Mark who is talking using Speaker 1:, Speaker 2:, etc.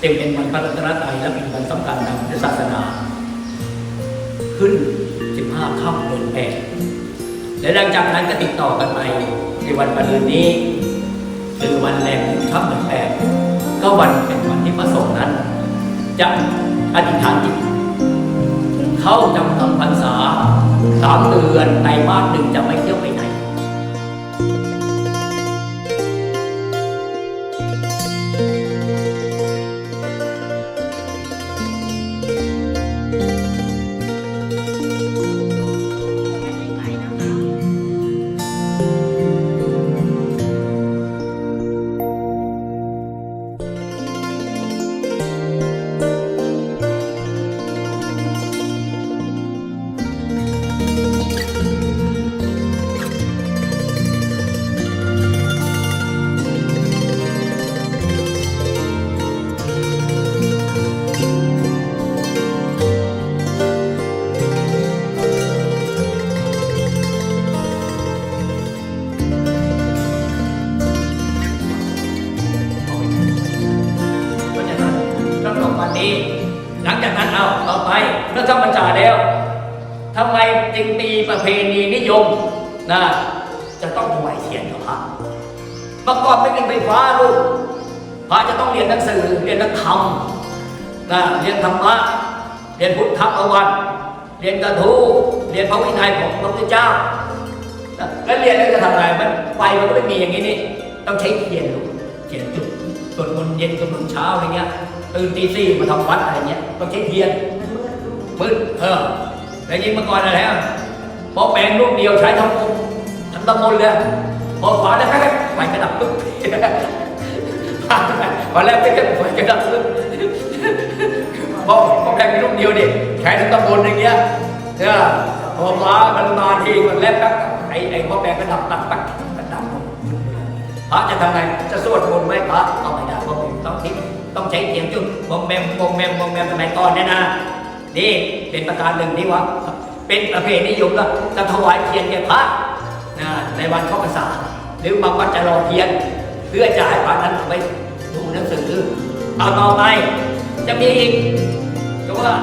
Speaker 1: เต็มเป็นวันพระรัตนตรัยและเป็นวันสำคัญทางพุทธศาสนา ขึ้น 15ค่ำเดือนแปดและหลังจากนั้นก็ติดต่อกันไปในวันปรืนนี้ คือวันแรมค่ำเดือนแปดก็วันเป็นวันที่พระสงฆ์นั้น จะอธิษฐานจิตเข้าจำนำพรรษาสามเดือนในบ้านหนึ่งจะไม่เที่ยวไปไหน นี้หลังจากนั้นเอาต่อไปเมื่อเข้าพรรษาแล้วทำไมจึงตีประเพณีนิยมนะจะต้องถวายเทียนกับพระเมื่อก่อนไม่มีไฟฟ้าลูกพระจะต้องเรียนหนังสือเรียนนักธรรมนะเรียนธรรมะเรียนพุทธประวัติเรียนกระทู้เรียนพระวินัยของพระพุทธเจ้าแล้วเรียนแล้วจะทำอะไรมันไฟมันก็ไม่มีอย่างนี้นี่ต้องใช้เทียนลูกเทียนจุด สวดมนต์เย็นสวดมนต์เช้าอะไรเงี้ยตื่นตีสี่มาทำวัดอะไรเงี้ยต้องใช้เทียนมืดเออแล้วยิงมาก่อนอะไรฮะพอแปลงลูกเดียวใช้ทั้งองค์ทั้งตำมนเลยพอขวาแล้วแค่ไฟกระดับปุ๊บพอแล้วไปก็ไฟกระดับปุ๊บพอพอแปลงเป็นลูกเดียวดิใช้ทั้งตำบลอย่างเงี้ยเนี่ยพอฟ้ามันมาทีมันแล้วแป๊บไอ้ไอ้พอแปลงกระดับตักตักกระดับ พระจะทำไงจะสวดมนต์ไหมพระต้องไม่ได้เพราะต้องทิ้งต้องใช้เสียงจุดบมแมมบมแมมบมแมมสมัยก่อนเนี่ยนะนี่เป็นประการหนึ่งที่ว่า เป็นประเพณีนิยมก็จะถวายเทียนแก่พระนะในวันเข้าพรรษาหรือบางวัดจะรอเทียน เพื่อจะให้พระนั้นเอาไปดูหนังสือเอาต่อไปจะมีอีกก็ว่า